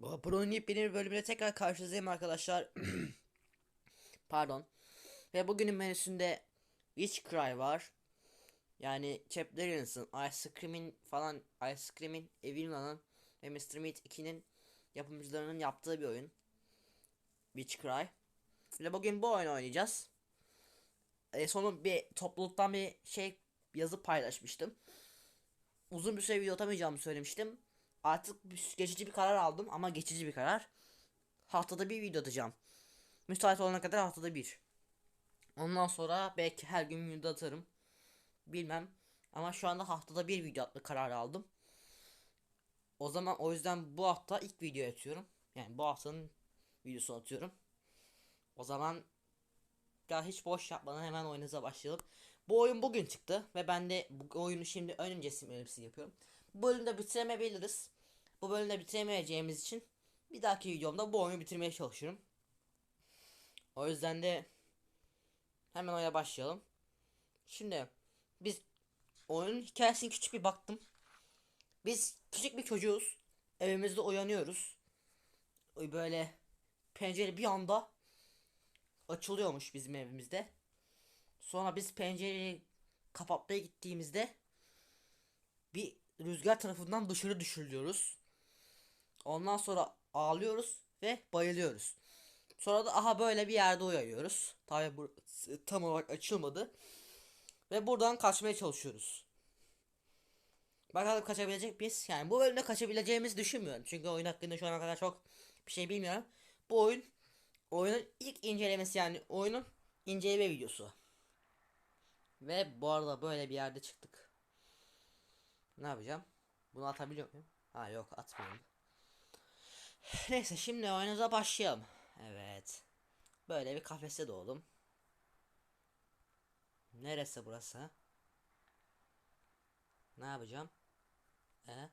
Bu Pro'nun yeni bir bölümüne tekrar karşınızdayım arkadaşlar. Pardon. Ve bugünün menüsünde Witch Cry var. Yani Chap Daniels'ın, Ice Cream'in falan Ice Cream'in, Evilna'nın ve Mr. Meat 2'nin yapımcılarının yaptığı bir oyun. Witch Cry. Ve bugün bu oyunu oynayacağız. E, sonu bir topluluktan bir şey yazı paylaşmıştım. Uzun bir süre video atamayacağımı söylemiştim. Artık geçici bir karar aldım ama geçici bir karar. Haftada bir video atacağım. Müsait olana kadar haftada bir. Ondan sonra belki her gün video atarım. Bilmem. Ama şu anda haftada bir video atma kararı aldım. O zaman o yüzden bu hafta ilk video atıyorum. Yani bu haftanın videosunu atıyorum. O zaman ya hiç boş yapmadan hemen oyunuza başlayalım. Bu oyun bugün çıktı ve ben de bu oyunu şimdi ön öncesi yapıyorum. Bu bölümde bitiremeyebiliriz. Bu bölümde bitiremeyeceğimiz için bir dahaki videomda bu oyunu bitirmeye çalışıyorum. O yüzden de hemen oyuna başlayalım. Şimdi biz oyunun hikayesine küçük bir baktım. Biz küçük bir çocuğuz. Evimizde uyanıyoruz. Böyle pencere bir anda açılıyormuş bizim evimizde. Sonra biz pencereyi kapatmaya gittiğimizde bir rüzgar tarafından dışarı düşürülüyoruz. Ondan sonra ağlıyoruz ve bayılıyoruz. Sonra da aha böyle bir yerde uyanıyoruz. Tabi bu tam olarak açılmadı. Ve buradan kaçmaya çalışıyoruz. Bakalım kaçabilecek miyiz? Yani bu bölümde kaçabileceğimizi düşünmüyorum. Çünkü oyun hakkında şu ana kadar çok bir şey bilmiyorum. Bu oyun oyunun ilk incelemesi yani oyunun inceleme videosu. Ve bu arada böyle bir yerde çıktık. Ne yapacağım? Bunu atabiliyor muyum? Ha yok atmıyorum. Neyse şimdi oyunumuza başlayalım. Evet. Böyle bir kafeste doğdum. Neresi burası? Ne yapacağım? E?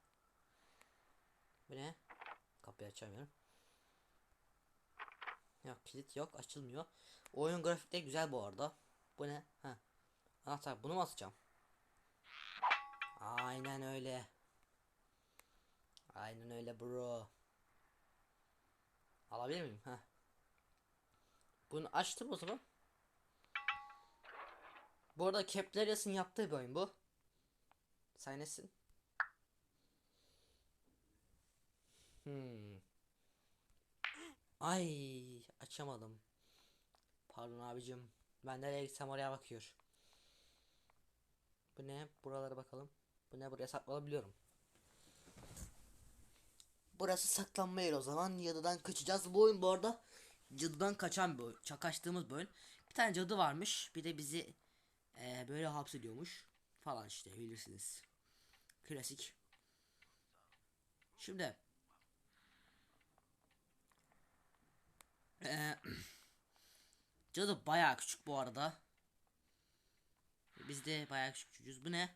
Bu ne? Kapıyı açamıyorum. Yok kilit yok açılmıyor. Oyun grafikleri güzel bu arada. Bu ne? Ha. Anahtar bunu mu atacağım? Aynen öyle. Aynen öyle bro. Alabilir miyim? Ha. Bunu açtım o zaman. Bu arada Keplerias'ın yaptığı bir oyun bu. Sen nesin? Hmm. Ay açamadım. Pardon abicim. Ben nereye gitsem oraya bakıyor. Bu ne? Buralara bakalım. Bu ne? Buraya saklanabiliyorum. Burası saklanma yeri o zaman. Yadıdan kaçacağız. Bu oyun bu arada cadıdan kaçan bir oyun. Ça- Kaçtığımız bir oyun. Bir tane cadı varmış. Bir de bizi eee, böyle hapsediyormuş. Falan işte bilirsiniz. Klasik. Şimdi eee, cadı bayağı küçük bu arada. Biz de bayağı küçük çocuğuz. Bu ne?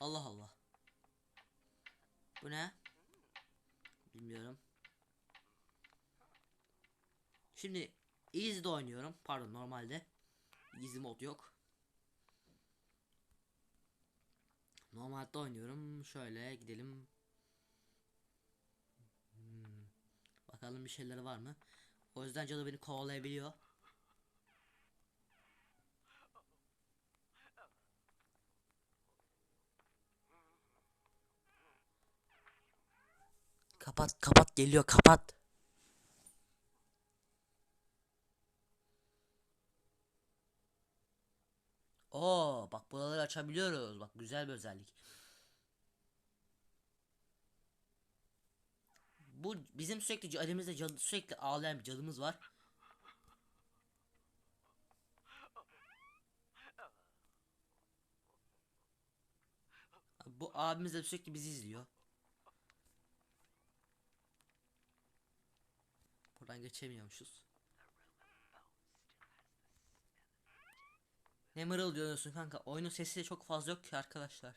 Allah Allah. Bu ne? Bilmiyorum. Şimdi Easy'de oynuyorum. Pardon normalde. Easy mod yok. Normalde oynuyorum. Şöyle gidelim. Hmm. Bakalım bir şeyleri var mı? O yüzden cadı beni kovalayabiliyor. Kapat kapat geliyor kapat. Oo bak buraları açabiliyoruz. Bak güzel bir özellik. Bu bizim sürekli elimizde sürekli ağlayan bir cadımız var. Bu abimiz de sürekli bizi izliyor. Buradan geçemiyormuşuz. Ne mırıl diyorsun kanka? Oyunun sesi de çok fazla yok ki arkadaşlar.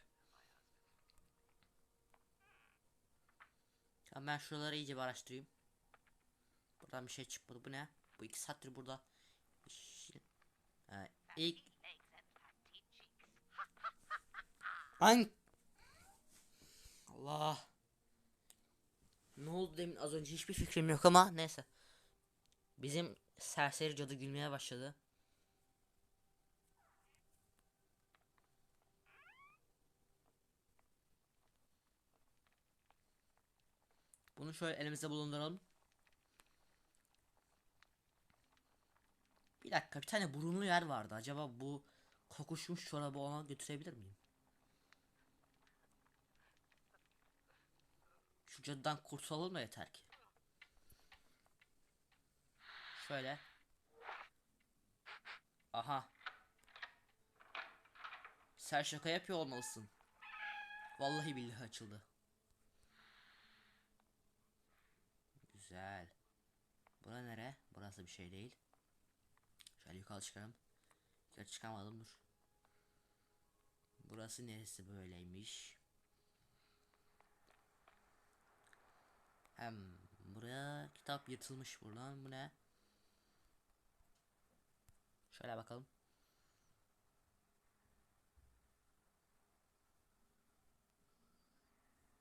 Tamam ben şuraları iyice bir araştırayım. Buradan bir şey çıkmadı. Bu ne? Bu iki saattir burada. İlk... Hangi... Allah. Ne oldu demin az önce hiçbir fikrim yok ama neyse. Bizim serseri cadı gülmeye başladı. Bunu şöyle elimizde bulunduralım. Bir dakika bir tane burunlu yer vardı. Acaba bu kokuşmuş çorabı ona götürebilir miyim? Şu cadıdan kurtulalım da yeter ki. Şöyle. Aha. Sen şaka yapıyor olmalısın. Vallahi billahi açıldı. Güzel. Bura nere? Burası bir şey değil. Şöyle yukarı çıkalım. Yukarı çıkamadım dur. Burası neresi böyleymiş? Hem buraya kitap yırtılmış buradan. Bu ne? Şöyle bakalım.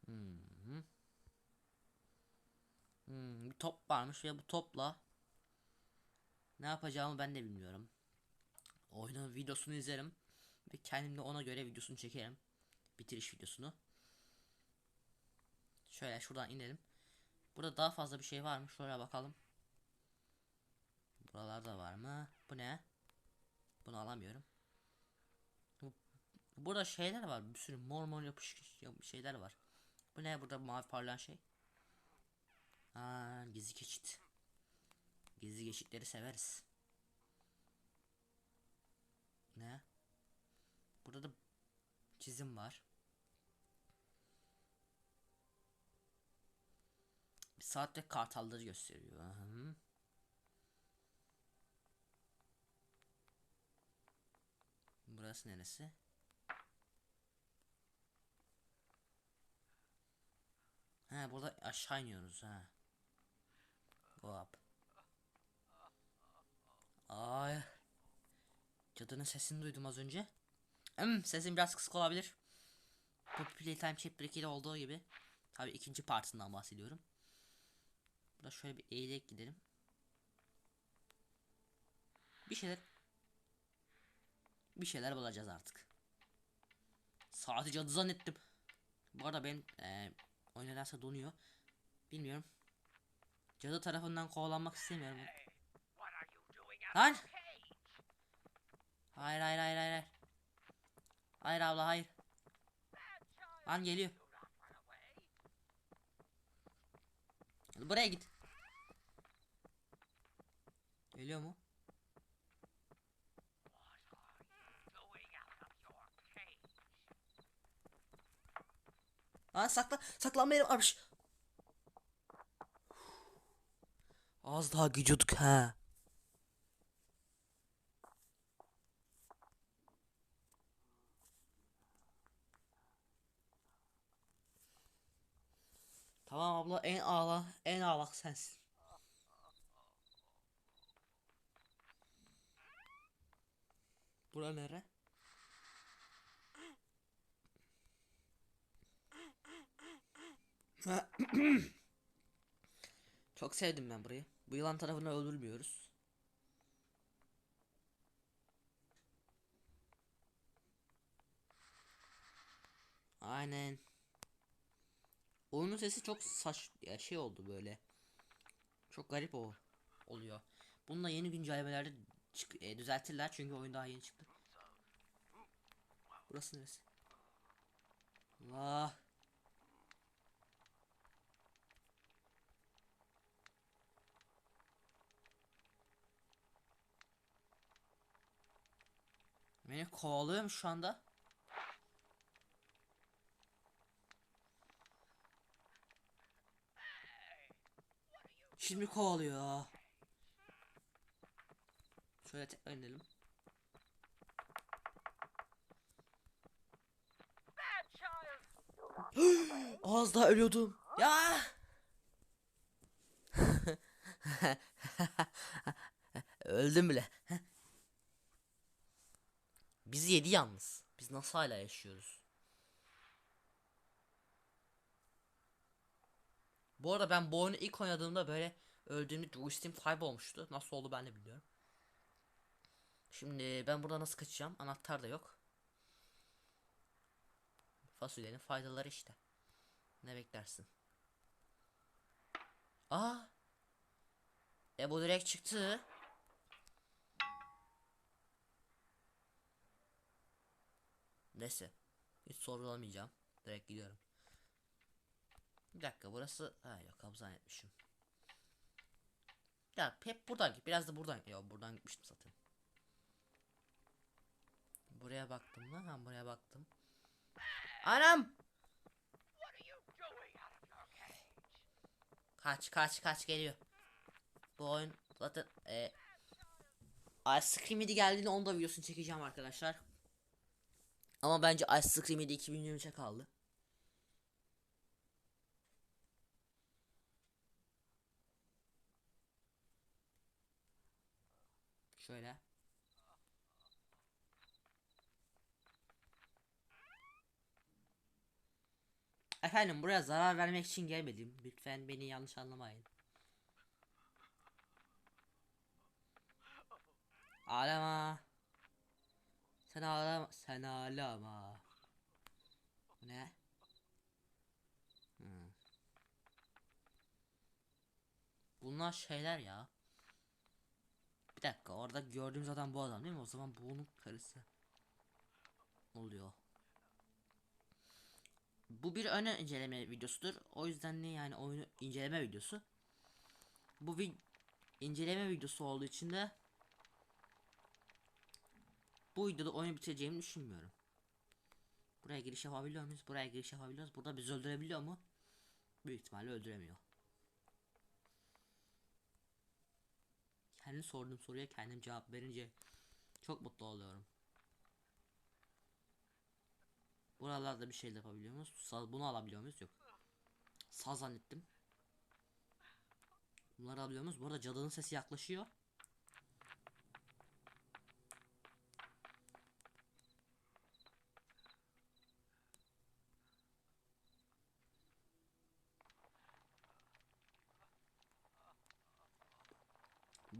Hmm. Hmm, bir top varmış ve bu topla ne yapacağımı ben de bilmiyorum. Oyunun videosunu izlerim ve kendim ona göre videosunu çekerim. Bitiriş videosunu. Şöyle şuradan inelim. Burada daha fazla bir şey var mı? Şöyle bakalım. Buralarda var mı? Bu ne? Bunu alamıyorum. Bu- Burada şeyler var. Bir sürü mor mor yapışık şeyler var. Bu ne? Burada mavi parlayan şey. Aa, gizli geçit. Gizli geçitleri severiz. Ne? Burada da çizim var. Bir saat ve kartalları gösteriyor. Hı. Burası neresi? Ha burada aşağı iniyoruz ha. Go up. Ay. Cadının sesini duydum az önce. Hmm, sesim biraz kısık olabilir. Bu Playtime Chapter 2'de olduğu gibi. Tabi ikinci partından bahsediyorum. Burada şöyle bir eğilerek gidelim. Bir şeyler bir şeyler bulacağız artık. Saati cadı zannettim. Bu arada ben e, nedense donuyor. Bilmiyorum. Cadı tarafından kovalanmak istemiyorum. Lan! Hayır hayır hayır hayır. hayır. Hayır abla hayır. Lan geliyor. Buraya git. Geliyor mu? Lan sakla saklanma yeri varmış. Az daha gidiyorduk ha. Tamam abla en ağla en ağlak sensin. Bura nere? Çok sevdim ben burayı. Bu yılan tarafını öldürmüyoruz. Aynen. Oyunun sesi çok saç ya şey oldu böyle. Çok garip o oluyor. Bununla yeni güncellemelerde çık e, düzeltirler çünkü oyun daha yeni çıktı. Burası neresi? Allah. Beni kovalıyor mu şu anda? Şimdi kovalıyor. Şöyle tekrar inelim. Az daha ölüyordum. Ya. Öldüm bile. Bizi yedi yalnız. Biz nasıl hala yaşıyoruz? Bu arada ben bu oyunu ilk oynadığımda böyle öldüğümde joystick'im kaybolmuştu. Nasıl oldu ben de bilmiyorum. Şimdi ben burada nasıl kaçacağım? Anahtar da yok. Fasulyenin faydaları işte. Ne beklersin? Aa! E bu direkt çıktı. Neyse. Hiç sorgulamayacağım. Direkt gidiyorum. Bir dakika burası... Ha yok kabul zannetmişim. Ya hep buradan git. Biraz da buradan. Ya buradan gitmiştim zaten. Buraya baktım mı? Ha buraya baktım. Anam! Kaç kaç kaç geliyor. Bu oyun zaten e, Ice Cream 7 geldiğinde onu da videosunu çekeceğim arkadaşlar. Ama bence Ice Cream 7 2023'e kaldı. Şöyle. Efendim buraya zarar vermek için gelmedim. Lütfen beni yanlış anlamayın. Ağlama. Sen ağlama. Sen ağlama. Bu ne? Hmm. Bunlar şeyler ya. Bir dakika orada gördüğümüz adam bu adam değil mi? O zaman bu onun karısı. Oluyor? Bu bir ön inceleme videosudur. O yüzden ne yani oyunu inceleme videosu. Bu bir inceleme videosu olduğu için de bu videoda oyunu bitireceğimi düşünmüyorum. Buraya giriş yapabiliyor muyuz? Buraya giriş yapabiliyoruz. Burada bizi öldürebiliyor mu? Büyük ihtimalle öldüremiyor. Kendi sorduğum soruya kendim cevap verince çok mutlu oluyorum. Buralarda bir şey yapabiliyor muyuz? Saz, bunu alabiliyor muyuz? Yok. Saz zannettim. Bunları alabiliyor muyuz? Bu arada cadının sesi yaklaşıyor.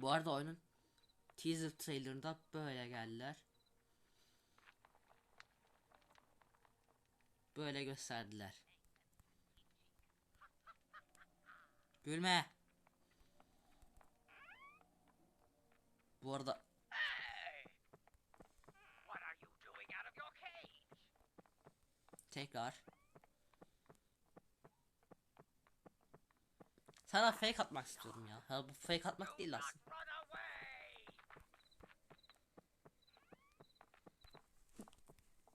Bu arada oyunun teaser trailerında böyle geldiler. Böyle gösterdiler. Gülme. Bu arada tekrar Sana fake atmak istiyorum ya. Ha bu fake atmak değil aslında.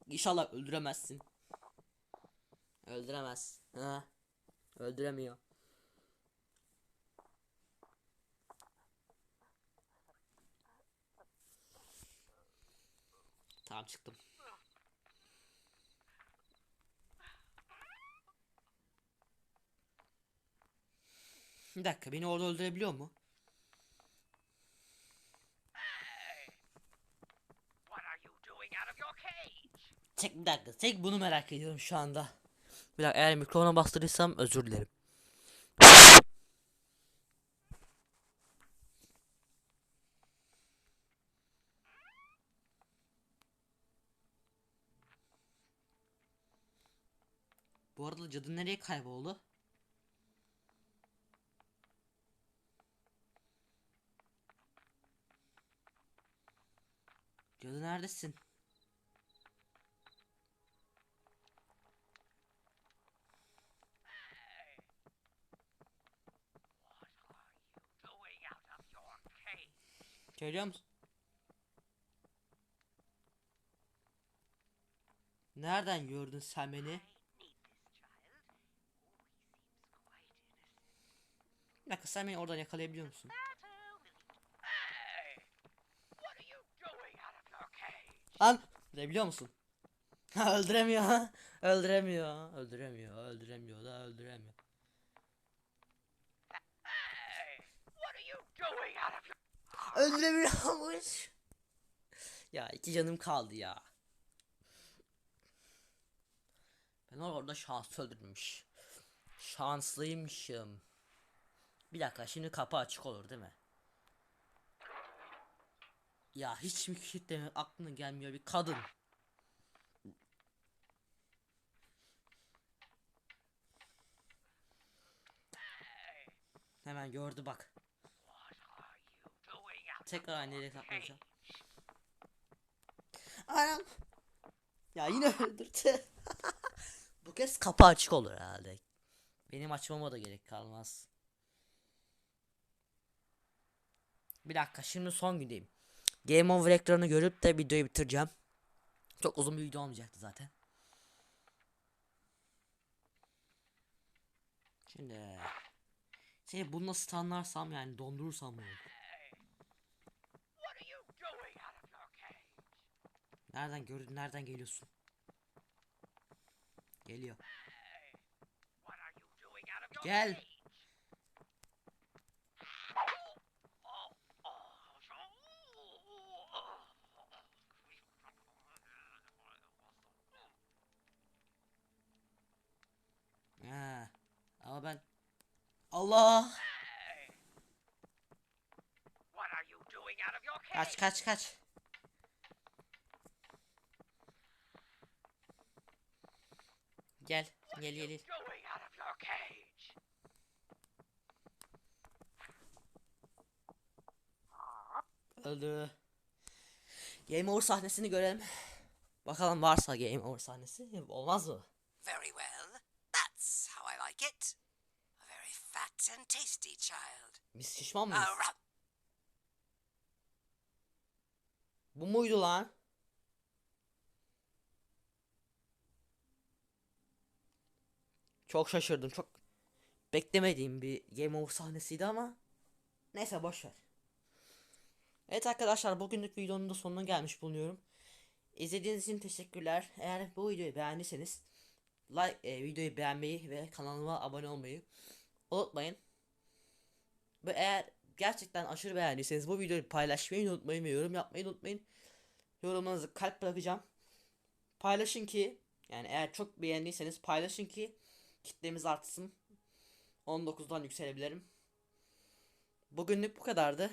İnşallah öldüremezsin. Öldüremez. Ha. Öldüremiyor. Tamam çıktım. Bir dakika beni orada öldürebiliyor mu? Tek bir dakika. Tek bunu merak ediyorum şu anda. Bir dakika eğer mikrofona bastırırsam özür dilerim. Bu arada cadı nereye kayboldu? Cadı neredesin? Görüyor musun? Nereden gördün sen beni? Bir sen beni oradan yakalayabiliyor musun? Lan! Öldürebiliyor musun? Öldüremiyor. öldüremiyor. Öldüremiyor. Öldüremiyor da öldüremiyor. Öldüremiyormuş. ya iki canım kaldı ya. Ben orada şans öldürmüş. Şanslıymışım. Bir dakika şimdi kapı açık olur değil mi? Ya hiç mi kilitleme aklına gelmiyor bir kadın. Hemen gördü bak. Tekrar cage? kapatacağım. Anam. Ya yine öldürdü. Bu kez kapı açık olur herhalde. Benim açmama da gerek kalmaz. Bir dakika şimdi son gündeyim. Game over ekranı görüp de videoyu bitireceğim. Çok uzun bir video olmayacaktı zaten. Şimdi şey bunu nasıl tanlarsam yani dondurursam ne? Nereden gördün? Nereden geliyorsun? Geliyor. Gel. Ha. Ama ben Allah kaç kaç kaç. Gel gel gel. Öldü. Game over sahnesini görelim. Bakalım varsa game over sahnesi olmaz mı? Very well. That's how I like it. A very fat and tasty child. Biz şişman mıyız? Bu muydu lan? Çok şaşırdım. Çok beklemediğim bir Game Over sahnesiydi ama neyse boş ver. Evet arkadaşlar bugünlük videonun da sonuna gelmiş bulunuyorum. İzlediğiniz için teşekkürler. Eğer bu videoyu beğendiyseniz like e, videoyu beğenmeyi ve kanalıma abone olmayı unutmayın. Ve eğer gerçekten aşırı beğendiyseniz bu videoyu paylaşmayı unutmayın ve yorum yapmayı unutmayın. Yorumlarınızı kalp bırakacağım. Paylaşın ki yani eğer çok beğendiyseniz paylaşın ki kitlemiz artsın. 19'dan yükselebilirim. Bugünlük bu kadardı.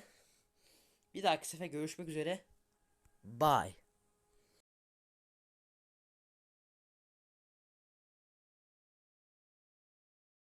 Bir dahaki sefer görüşmek üzere. Bye.